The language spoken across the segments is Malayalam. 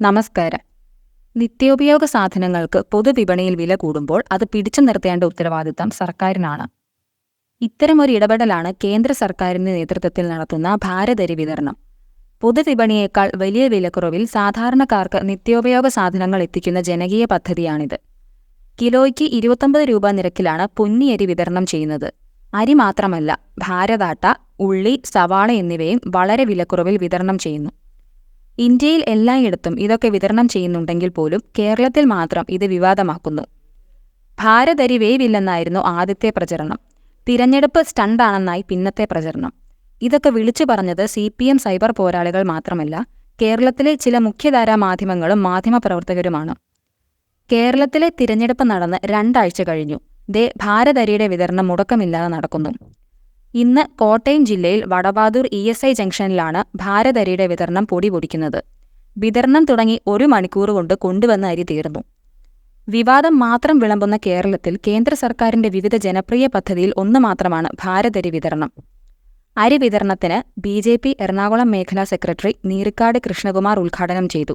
നമസ്കാരം. നിത്യോപയോഗ സാധനങ്ങൾക്ക് പൊതുവിപണിയിൽ വില കൂടുമ്പോൾ അത് പിടിച്ചു നിർത്തേണ്ട ഉത്തരവാദിത്തം സർക്കാരിനാണ്. ഇത്തരമൊരു ഇടപെടലാണ് കേന്ദ്ര സർക്കാരിന്റെ നേതൃത്വത്തിൽ നടത്തുന്ന ഭാരതരി വിതരണം. പൊതുവിപണിയേക്കാൾ വലിയ വിലക്കുറവിൽ സാധാരണക്കാർക്ക് നിത്യോപയോഗ സാധനങ്ങൾ എത്തിക്കുന്ന ജനകീയ പദ്ധതിയാണിത്. കിലോയ്ക്ക് ഇരുപത്തൊമ്പത് രൂപ നിരക്കിലാണ് പൊന്നിയരി വിതരണം ചെയ്യുന്നത്. അരി മാത്രമല്ല ഭാരതാട്ട ഉള്ളി സവാള എന്നിവയും വളരെ വിലക്കുറവിൽ വിതരണം ചെയ്യുന്നു. ഇന്ത്യയിൽ എല്ലായിടത്തും ഇതൊക്കെ വിതരണം ചെയ്യുന്നുണ്ടെങ്കിൽ പോലും കേരളത്തിൽ മാത്രം ഇത് വിവാദമാക്കുന്നു. ഭാരതരി വേവില്ലെന്നായിരുന്നു ആദ്യത്തെ പ്രചരണം. തിരഞ്ഞെടുപ്പ് സ്റ്റണ്ടാണെന്നായി പിന്നത്തെ പ്രചരണം. ഇതൊക്കെ വിളിച്ചു പറഞ്ഞത് സി പി എം സൈബർ പോരാളികൾ മാത്രമല്ല കേരളത്തിലെ ചില മുഖ്യധാരാ മാധ്യമങ്ങളും മാധ്യമപ്രവർത്തകരുമാണ്. കേരളത്തിലെ തിരഞ്ഞെടുപ്പ് നടന്ന് രണ്ടാഴ്ച കഴിഞ്ഞു. ദേ ഭാരതരിയുടെ വിതരണം മുടക്കമില്ലാതെ നടക്കുന്നു. ഇന്ന് കോട്ടയം ജില്ലയിൽ വടവാതൂർ ഇ എസ് ഐ ജംഗ്ഷനിലാണ് ഭാരതരിയുടെ വിതരണം പൊടി പൊടിക്കുന്നത്. വിതരണം തുടങ്ങി ഒരു മണിക്കൂർ കൊണ്ട് കൊണ്ടുവന്ന അരി തീർന്നു. വിവാദം മാത്രം വിളമ്പുന്ന കേരളത്തിൽ കേന്ദ്ര സർക്കാരിന്റെ വിവിധ ജനപ്രിയ പദ്ധതിയിൽ ഒന്ന് മാത്രമാണ് ഭാരതരി വിതരണം. അരി വിതരണത്തിന് ബി ജെ പി എറണാകുളം മേഖലാ സെക്രട്ടറി നീരിക്കാട് കൃഷ്ണകുമാർ ഉദ്ഘാടനം ചെയ്തു.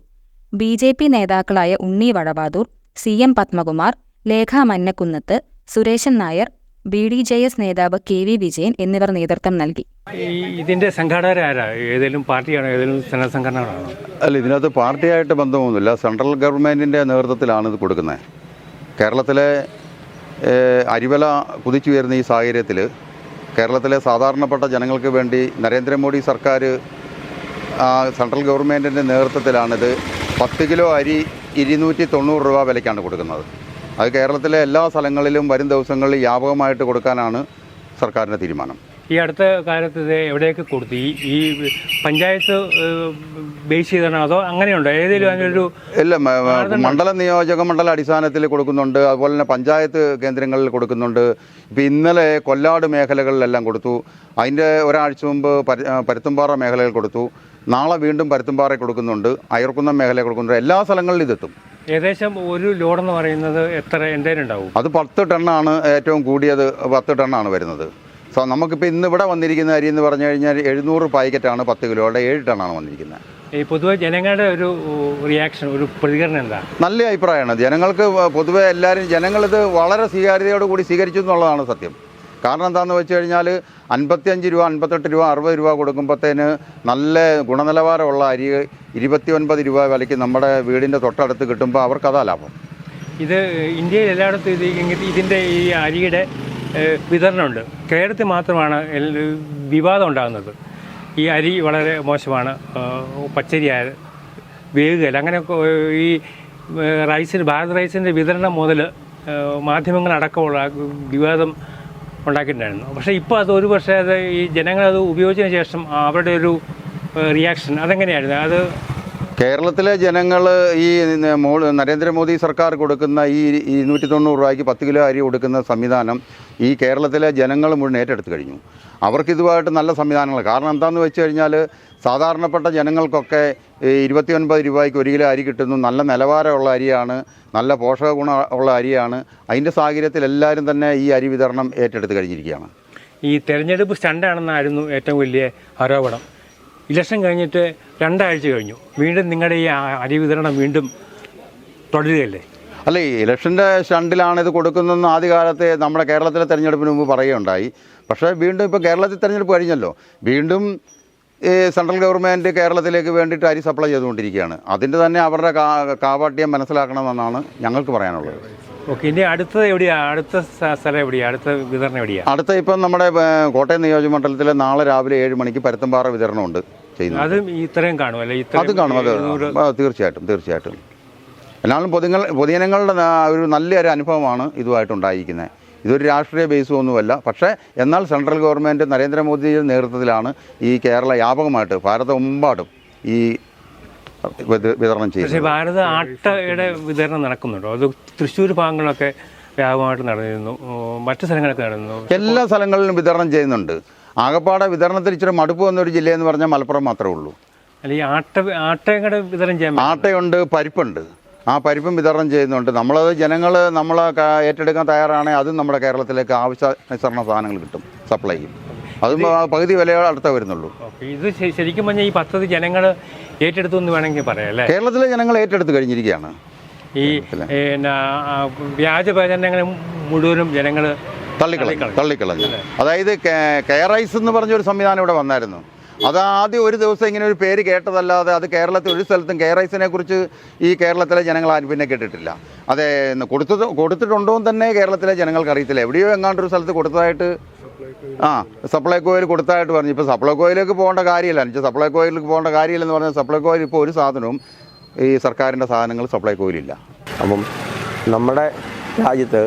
ബി ജെ പി നേതാക്കളായ Unni Vadavathoor C M Padmakumar Lekha Mannakkunnath Suresan Nair B D J S നേതാവ് കെ വി വിജയൻ എന്നിവർ നേതൃത്വം നൽകി. ഇതിന്റെ ഏതെങ്കിലും പാർട്ടിയാണോ? ഏതെങ്കിലും അല്ല ഇതിനകത്ത് പാർട്ടിയായിട്ട് ബന്ധമൊന്നുമില്ല. സെൻട്രൽ ഗവൺമെന്റിന്റെ നേതൃത്വത്തിലാണ് ഇത് കൊടുക്കുന്നത്. കേരളത്തിലെ അരിവല അരിവില കുതിച്ചുയരുന്ന ഈ സാഹചര്യത്തിൽ കേരളത്തിലെ സാധാരണപ്പെട്ട ജനങ്ങൾക്ക് വേണ്ടി നരേന്ദ്രമോദി സർക്കാർ സെൻട്രൽ ഗവൺമെന്റിന്റെ നേതൃത്വത്തിലാണിത് പത്ത് കിലോ അരി ഇരുന്നൂറ്റി തൊണ്ണൂറ് രൂപ വിലയ്ക്കാണ് കൊടുക്കുന്നത്. അത് കേരളത്തിലെ എല്ലാ സ്ഥലങ്ങളിലും വരും ദിവസങ്ങളിൽ വ്യാപകമായിട്ട് കൊടുക്കാനാണ് സർക്കാരിന്റെ തീരുമാനം. ഈ അടുത്ത കാലത്ത് ഇത് എവിടെയൊക്കെ കൊടുത്തു? ഈ ഈ പഞ്ചായത്ത് ബേസ് ചെയ്താണോ അതോ അങ്ങനെയുണ്ടോ? ഏതെങ്കിലും അങ്ങനൊരു ഇല്ല മണ്ഡല നിയോജക മണ്ഡല അടിസ്ഥാനത്തിൽ കൊടുക്കുന്നുണ്ട്. അതുപോലെ തന്നെ പഞ്ചായത്ത് കേന്ദ്രങ്ങളിൽ കൊടുക്കുന്നുണ്ട്. ഇപ്പം ഇന്നലെ കൊല്ലാട് മേഖലകളിലെല്ലാം കൊടുത്തു. അതിന്റെ ഒരാഴ്ച മുമ്പ് പരുത്തുംപാറ മേഖലയിൽ കൊടുത്തു. നാളെ വീണ്ടും പരുത്തുംപാറ കൊടുക്കുന്നുണ്ട്. അയർക്കുന്നം മേഖല കൊടുക്കുന്നുണ്ട്. എല്ലാ സ്ഥലങ്ങളിലും ഇതെത്തും. ഏകദേശം ഒരു ലോഡ് എന്ന് പറയുന്നത് എത്ര എന്തേലും ഉണ്ടാവും അത് പത്ത് ടണ്ണാണ് ഏറ്റവും കൂടിയത് പത്ത് ടണ്ണാണ് വരുന്നത്. സോ നമുക്കിപ്പോൾ ഇന്ന് ഇവിടെ വന്നിരിക്കുന്ന അരി എന്ന് പറഞ്ഞു കഴിഞ്ഞാൽ എഴുന്നൂറ് പാക്കറ്റാണ് പത്ത് കിലോയുടെ ഏഴ് ടണ്ണാണ് വന്നിരിക്കുന്നത്. ഈ പൊതുവെ ജനങ്ങളുടെ ഒരു റിയാക്ഷൻ ഒരു പ്രതികരണം എന്താ? നല്ല അഭിപ്രായമാണ്. ജനങ്ങൾക്ക് പൊതുവെ എല്ലാവരും ജനങ്ങളിത് വളരെ സ്വീകാര്യതയോടുകൂടി സ്വീകരിച്ചു എന്നുള്ളതാണ് സത്യം. കാരണം എന്താണെന്ന് വെച്ച് കഴിഞ്ഞാൽ അൻപത്തിയഞ്ച് രൂപ അൻപത്തെട്ട് രൂപ അറുപത് രൂപ കൊടുക്കുമ്പോഴത്തേന് നല്ല ഗുണനിലവാരമുള്ള അരി ഇരുപത്തി ഒൻപത് രൂപ വിലയ്ക്ക് നമ്മുടെ വീടിന്റെ തൊട്ടടുത്ത് കിട്ടുമ്പോൾ അവർക്കതാ ലാഭം. ഇത് ഇന്ത്യയിൽ എല്ലായിടത്തും ഇത് ഇതിന്റെ ഈ അരിയുടെ വിതരണമുണ്ട്. കേരളത്തിൽ മാത്രമാണ് വിവാദം ഉണ്ടാകുന്നത്. ഈ അരി വളരെ മോശമാണ്. പച്ചരി അങ്ങനെ വേകുകയില്ല അങ്ങനെയൊക്കെ ഈ റൈസിന് ഭാരത് റൈസിന്റെ വിതരണം മുതൽ മാധ്യമങ്ങളടക്കമുള്ള വിവാദം ഉണ്ടാക്കിയിട്ടുണ്ടായിരുന്നു. പക്ഷേ ഇപ്പോൾ അത് ഒരു പക്ഷേ അത് ഈ ജനങ്ങളത് ഉപയോഗിച്ചതിന് ശേഷം അവരുടെ ഒരു റിയാക്ഷൻ അതെങ്ങനെയായിരുന്നു? അത് കേരളത്തിലെ ജനങ്ങൾ ഈ നരേന്ദ്രമോദി സർക്കാർ കൊടുക്കുന്ന ഈ ഇരുന്നൂറ്റി തൊണ്ണൂറ് രൂപയ്ക്ക് പത്ത് കിലോ അരി കൊടുക്കുന്ന സംവിധാനം ഈ കേരളത്തിലെ ജനങ്ങൾ മുഴുവൻ ഏറ്റെടുത്ത് കഴിഞ്ഞു. അവർക്കിതുമായിട്ട് നല്ല സംവിധാനങ്ങൾ. കാരണം എന്താണെന്ന് വെച്ച് കഴിഞ്ഞാൽ സാധാരണപ്പെട്ട ജനങ്ങൾക്കൊക്കെ ഈ ഇരുപത്തി ഒൻപത് രൂപയ്ക്ക് ഒരു കിലോ അരി കിട്ടുന്നു. നല്ല നിലവാരമുള്ള അരിയാണ്. നല്ല പോഷക ഗുണ ഉള്ള അരിയാണ്. അതിന്റെ സാഹചര്യത്തിൽ എല്ലാവരും തന്നെ ഈ അരി വിതരണം ഏറ്റെടുത്ത് കഴിഞ്ഞിരിക്കുകയാണ്. ഈ തെരഞ്ഞെടുപ്പ് സ്റ്റണ്ടാണെന്നായിരുന്നു ഏറ്റവും വലിയ ആരോപണം. ഇലക്ഷൻ കഴിഞ്ഞിട്ട് രണ്ടാഴ്ച കഴിഞ്ഞു. വീണ്ടും നിങ്ങളുടെ ഈ അരി വിതരണം വീണ്ടും തുടരുകയല്ലേ? അല്ല ഈ ഇലക്ഷന്റെ സ്റ്റണ്ടിലാണ് ഇത് കൊടുക്കുന്നതെന്ന് ആദ്യകാലത്തെ നമ്മുടെ കേരളത്തിലെ തെരഞ്ഞെടുപ്പിന് മുമ്പ് പറയുകയുണ്ടായി. പക്ഷേ വീണ്ടും ഇപ്പോൾ കേരളത്തിൽ തെരഞ്ഞെടുപ്പ് കഴിഞ്ഞല്ലോ. വീണ്ടും ഈ സെൻട്രൽ ഗവൺമെന്റ് കേരളത്തിലേക്ക് വേണ്ടിയിട്ട് അരി സപ്ലൈ ചെയ്തുകൊണ്ടിരിക്കുകയാണ്. അതിന്റെ തന്നെ അവരുടെ കാ- മനസ്സിലാക്കണമെന്നാണ് ഞങ്ങൾക്ക് പറയാനുള്ളത്. ഓക്കെ ഇനി അടുത്തത് എവിടെയാണ് അടുത്ത സ്ഥ- സ്ഥലം എവിടെയാണ് അടുത്ത വിതരണം എവിടെയാണ് അടുത്ത ഇപ്പം നമ്മുടെ കോട്ടയം നിയോജക മണ്ഡലത്തിൽ നാളെ രാവിലെ ഏഴ് മണിക്ക് പരുത്തമ്പാറ വിതരണമുണ്ട്. ചെയ്യുന്നത് അതും ഇത്രയും കാണും അത് കാണും അത് ആ, തീർച്ചയായിട്ടും തീർച്ചയായിട്ടും. എന്നാലും പൊതുങ്ങൾ പൊതുജനങ്ങളുടെ ഒരു നല്ലൊരു അനുഭവമാണ് ഇതുമായിട്ട് ഉണ്ടായിരിക്കുന്നത്. ഇതൊരു രാഷ്ട്രീയ ബേസും ഒന്നുമല്ല. പക്ഷേ എന്നാൽ സെൻട്രൽ ഗവൺമെന്റ് നരേന്ദ്രമോദിയുടെ നേതൃത്വത്തിലാണ് ഈ കേരള വ്യാപകമായിട്ട് ഭാരതമെമ്പാടും ഈ വിതരണം വിതരണം പക്ഷേ ചെയ്യുന്നത് ഭാരത ആട്ടയുടെ വിതരണം നടക്കുന്നുണ്ടോ? അത് തൃശ്ശൂർ ഭാഗങ്ങളൊക്കെ വ്യാപകമായിട്ട് നടന്നിരുന്നു മറ്റു സ്ഥലങ്ങളൊക്കെ നടന്നു എല്ലാ സ്ഥലങ്ങളിലും വിതരണം ചെയ്യുന്നുണ്ട്. ആകപ്പാടെ വിതരണത്തിൽ ഇച്ചിരി മടുപ്പ് വന്നൊരു ജില്ലയെന്ന് പറഞ്ഞാൽ മലപ്പുറം മാത്രമേ ഉള്ളൂ. അല്ല ഈ ആട്ട ആട്ടയും കൂടെ വിതരണം ചെയ്യാൻ പറ്റുമോ? ആട്ടയുണ്ട് പരിപ്പുണ്ട്. ആ പരിപ്പും വിതരണം ചെയ്യുന്നുണ്ട്. നമ്മളത് ജനങ്ങൾ നമ്മൾ ഏറ്റെടുക്കാൻ തയ്യാറാണെങ്കിൽ അതും നമ്മുടെ കേരളത്തിലേക്ക് ആവശ്യാനുസരണ സാധനങ്ങൾ കിട്ടും സപ്ലൈ ചെയ്യും. അതും പകുതി വിലയോടെ അടുത്ത വരുന്നുള്ളൂ. ഇത് ശരിക്കും പറഞ്ഞാൽ ഈ പദ്ധതി ജനങ്ങൾ ഏറ്റെടുത്തു എന്ന് വേണമെങ്കിൽ പറയാം കേരളത്തിലെ ജനങ്ങൾ ഏറ്റെടുത്ത് കഴിഞ്ഞിരിക്കുകയാണ്. ഈ വ്യാജ പ്രചരണങ്ങൾ മുഴുവനും ജനങ്ങൾ തള്ളിക്കളഞ്ഞു തള്ളിക്കളഞ്ഞു. അതായത് കെയറൈസ് കെയർ ഐസ് എന്ന് പറഞ്ഞൊരു സംവിധാനം ഇവിടെ വന്നായിരുന്നു. അത് ആദ്യം ഒരു ദിവസം ഇങ്ങനെ ഒരു പേര് കേട്ടതല്ലാതെ അത് കേരളത്തിൽ ഒരു സ്ഥലത്തും കെയർ ഐസിനെ കുറിച്ച് ഈ കേരളത്തിലെ ജനങ്ങൾ ആരും പിന്നെ കേട്ടിട്ടില്ല. അതെ കൊടുത്തത് കൊടുത്തിട്ടുണ്ടോ എന്ന് തന്നെ കേരളത്തിലെ ജനങ്ങൾക്ക് അറിയത്തില്ല. എവിടെയോ എങ്ങാണ്ട് ഒരു സ്ഥലത്ത് കൊടുത്തതായിട്ട് ആ സപ്ലൈകോയിൽ കൊടുത്തതായിട്ട് പറഞ്ഞു. ഇപ്പോൾ സപ്ലൈകോയിലേക്ക് പോകേണ്ട കാര്യമില്ല. എന്നുവെച്ചാൽ സപ്ലൈകോയിലേക്ക് പോകേണ്ട കാര്യമില്ലെന്ന് പറഞ്ഞാൽ സപ്ലൈകോയിൽ ഇപ്പോൾ ഒരു സാധനവും ഈ സർക്കാരിന്റെ സാധനങ്ങൾ സപ്ലൈകോയിലില്ല അപ്പം നമ്മുടെ രാജ്യത്ത്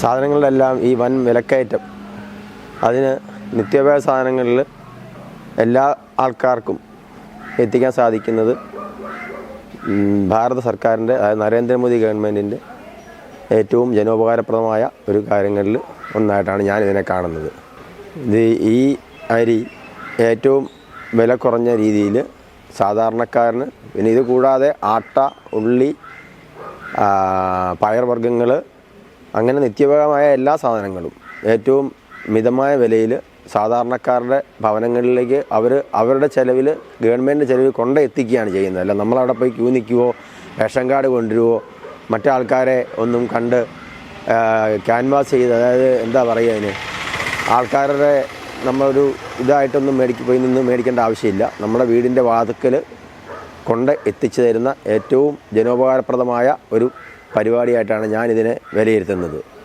സാധനങ്ങളുടെ എല്ലാം ഈ വൻ വിലക്കയറ്റം. അതിന് നിത്യോപയോഗ സാധനങ്ങളിൽ എല്ലാ ആൾക്കാർക്കും എത്തിക്കാൻ സാധിക്കുന്നത് ഭാരത സർക്കാരിന്റെ അതായത് നരേന്ദ്രമോദി ഗവൺമെന്റിന്റെ ഏറ്റവും ജനോപകാരപ്രദമായ ഒരു കാര്യങ്ങളിൽ ഒന്നായിട്ടാണ് ഞാൻ ഇതിനെ കാണുന്നത്. ഇത് ഈ അരി ഏറ്റവും വില കുറഞ്ഞ രീതിയിൽ സാധാരണക്കാരന് പിന്നെ ഇത് കൂടാതെ ആട്ട ഉള്ളി പയർവർഗങ്ങൾ അങ്ങനെ നിത്യപകമായ എല്ലാ സാധനങ്ങളും ഏറ്റവും മിതമായ വിലയിൽ സാധാരണക്കാരുടെ ഭവനങ്ങളിലേക്ക് അവർ അവരുടെ ചിലവിൽ ഗവൺമെന്റ് ചിലവിൽ കൊണ്ട് എത്തിക്കുകയാണ് ചെയ്യുന്നത്. അല്ല നമ്മളവിടെ പോയി ക്യൂ നിൽക്കുവോ റേഷൻ കാർഡ് കൊണ്ടുവരുമോ മറ്റാൾക്കാരെ ഒന്നും കണ്ട് ക്യാൻവാസ് ചെയ്ത് അതായത് എന്താ പറയുക അതിന്? ആൾക്കാരുടെ നമ്മളൊരു ഇതായിട്ടൊന്നും മേടിക്ക് പോയി നിന്ന് മേടിക്കേണ്ട ആവശ്യമില്ല. നമ്മുടെ വീടിന്റെ വാതുക്കൽ കൊണ്ട് എത്തിച്ചു തരുന്ന ഏറ്റവും ജനോപകാരപ്രദമായ ഒരു പരിപാടിയായിട്ടാണ് ഞാനിതിനെ വിലയിരുത്തുന്നത്.